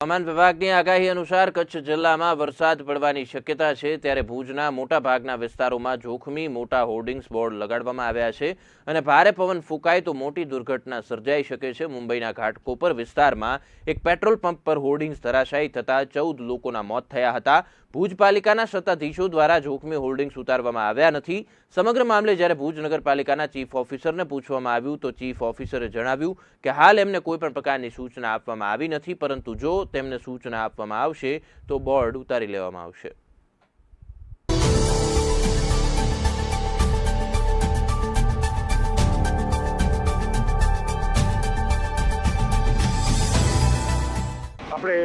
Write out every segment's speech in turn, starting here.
હવામાન વિભાગની આગાહી અનુસાર કચ્છ જિલ્લામાં વરસાદ પડવાની શક્યતા છે. ત્યારે ભુજના મોટા ભાગના વિસ્તારોમાં જોખમી મોટા હોર્ડિંગ્સ બોર્ડ લગાડવામાં આવ્યા છે અને ભારે પવન ફૂંકાય તો મોટી દુર્ઘટના સર્જાઈ શકે છે. મુંબઈના ઘાટકોપર વિસ્તારમાં એક પેટ્રોલ પંપ પર હોર્ડિંગ્સ ધરાશાયી થતા ચૌદ લોકોના મોત થયા હતા. ભુજ પાલિકાના સત્તાધીશો દ્વારા જોખમી હોર્ડિંગ્સ ઉતારવામાં આવ્યા નથી. સમગ્ર મામલે જ્યારે ભુજ નગરપાલિકાના ચીફ ઓફિસરને પૂછવામાં આવ્યું તો ચીફ ઓફિસરે જણાવ્યું કે હાલ એમને કોઈ પણ પ્રકારની સૂચના આપવામાં આવી નથી. પરંતુ જો તેમને સૂચના આપવામાં આવશે, તો બોર્ડ ઉતારી લેવામાં આવશે. આપણે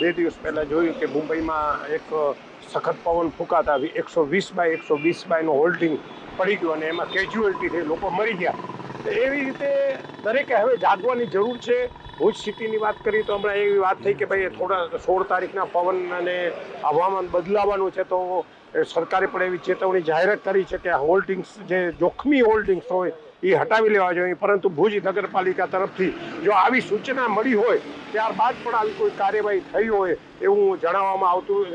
બે દિવસ પહેલાં જોયું કે મુંબઈમાં એક સખત પવન ફૂંકાતા એકસો વીસ બાય એકસો વીસ બાયનું હોલ્ડિંગ પડી ગયું અને એમાં કેજ્યુઅલ્ટી થઈ, લોકો મરી ગયા. એવી રીતે દરેકે હવે જાગવાની જરૂર છે. ભુજ સિટીની વાત કરીએ તો હમણાં એવી વાત થઈ કે ભાઈ થોડા સોળ તારીખના પવન અને હવામાન બદલાવાનું છે તો સરકારે પણ એવી ચેતવણી જાહેરાત કરી છે કે હોલ્ડિંગ્સ જે જોખમી હોલ્ડિંગ્સ હોય એ હટાવી લેવા જોઈએ. પરંતુ ભુજ નગરપાલિકા તરફથી જો આવી સૂચના મળી હોય, ત્યારબાદ પણ આવી કોઈ કાર્યવાહી થઈ હોય એવું જણાવવામાં આવતું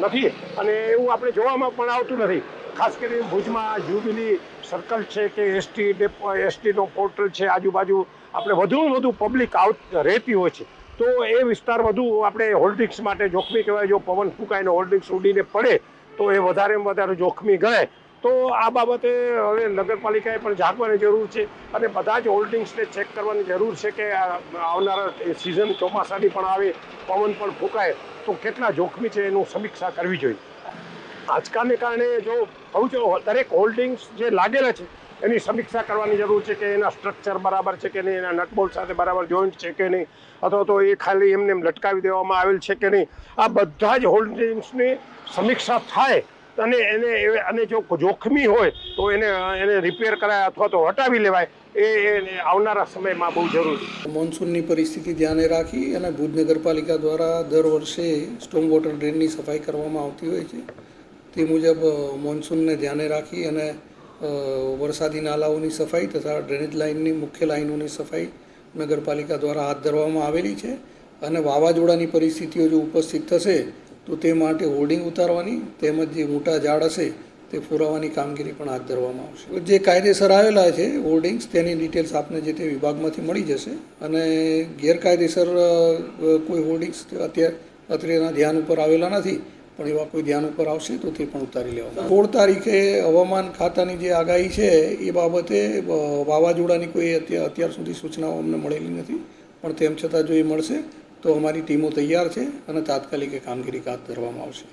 નથી. અને એવું આપણે જોવામાં પણ આવતું નથી. ખાસ કરીને ભુજમાં જ્યુબિલી સર્કલ છે કે એસટી ડેપો એસટીનો પોર્ટલ છે, આજુબાજુ આપણે વધુમાં વધુ પબ્લિક આવ રહેતી હોય છે. તો એ વિસ્તાર વધુ આપણે હોલ્ડિંગ્સ માટે જોખમી કહેવાય. જો પવન ફૂંકાઈને હોલ્ડિંગ્સ ઉડીને પડે, તો એ વધારેમાં વધારે જોખમી ગણાય. તો આ બાબતે હવે નગરપાલિકાએ પણ જાગવાની જરૂર છે અને બધા જ હોલ્ડિંગ્સને ચેક કરવાની જરૂર છે કે આવનારા સિઝન ચોમાસાની પણ આવે, પવન પણ ફૂંકાય, તો કેટલા જોખમી છે એનું સમીક્ષા કરવી જોઈએ. આજકાલને કારણે જો કહું છું દરેક હોલ્ડિંગ્સ જે લાગેલા છે, એની સમીક્ષા કરવાની જરૂર છે કે એના સ્ટ્રક્ચર બરાબર છે કે નહીં, એના નટબોલ્ટ સાથે બરાબર જોઈન્ટ છે કે નહીં, અથવા તો એ ખાલી એમને એમ લટકાવી દેવામાં આવેલ છે કે નહીં. આ બધા જ હોલ્ડિંગ્સની સમીક્ષા થાય અને એને અને જો જોખમી હોય તો એને એને રિપેર કરાય અથવા તો હટાવી લેવાય, એ આવનારા સમયમાં બહુ જરૂરી મોન્સૂનની પરિસ્થિતિ ધ્યાને રાખી અને ભુજ નગરપાલિકા દ્વારા દર વર્ષે સ્ટોમ વોટર ડ્રેનની સફાઈ કરવામાં આવતી હોય છે. તે મુજબ મોન્સૂનને ધ્યાને રાખી અને વરસાદી નાલાઓની સફાઈ તથા ડ્રેનેજ લાઇનની, મુખ્ય લાઇનોની સફાઈ નગરપાલિકા દ્વારા હાથ ધરવામાં આવેલી છે અને વાવાઝોડાની પરિસ્થિતિઓ જો ઉપસ્થિત થશે, તો તે માટે હોર્ડિંગ ઉતારવાની તેમજ જે મોટા ઝાડ હશે, તે ફોરાવવાની કામગીરી પણ હાથ ધરવામાં આવશે. જે કાયદેસર આવેલા છે હોર્ડિંગ્સ, તેની ડિટેલ્સ આપને જે તે વિભાગમાંથી મળી જશે અને ગેરકાયદેસર કોઈ હોર્ડિંગ્સ અત્યારે અત્રેના ધ્યાન ઉપર આવેલા નથી. પણ એવા કોઈ ધ્યાન ઉપર આવશે તો તે પણ ઉતારી લેવામાં સોળ તારીખે હવામાન ખાતાની જે આગાહી છે, એ બાબતે વાવાઝોડાની કોઈ અત્યાર સુધી સૂચનાઓ અમને મળેલી નથી. પણ તેમ છતાં જો એ મળશે, તો અમારી ટીમો તૈયાર છે અને તાત્કાલિક કામગીરી હાથ ધરવામાં આવશે.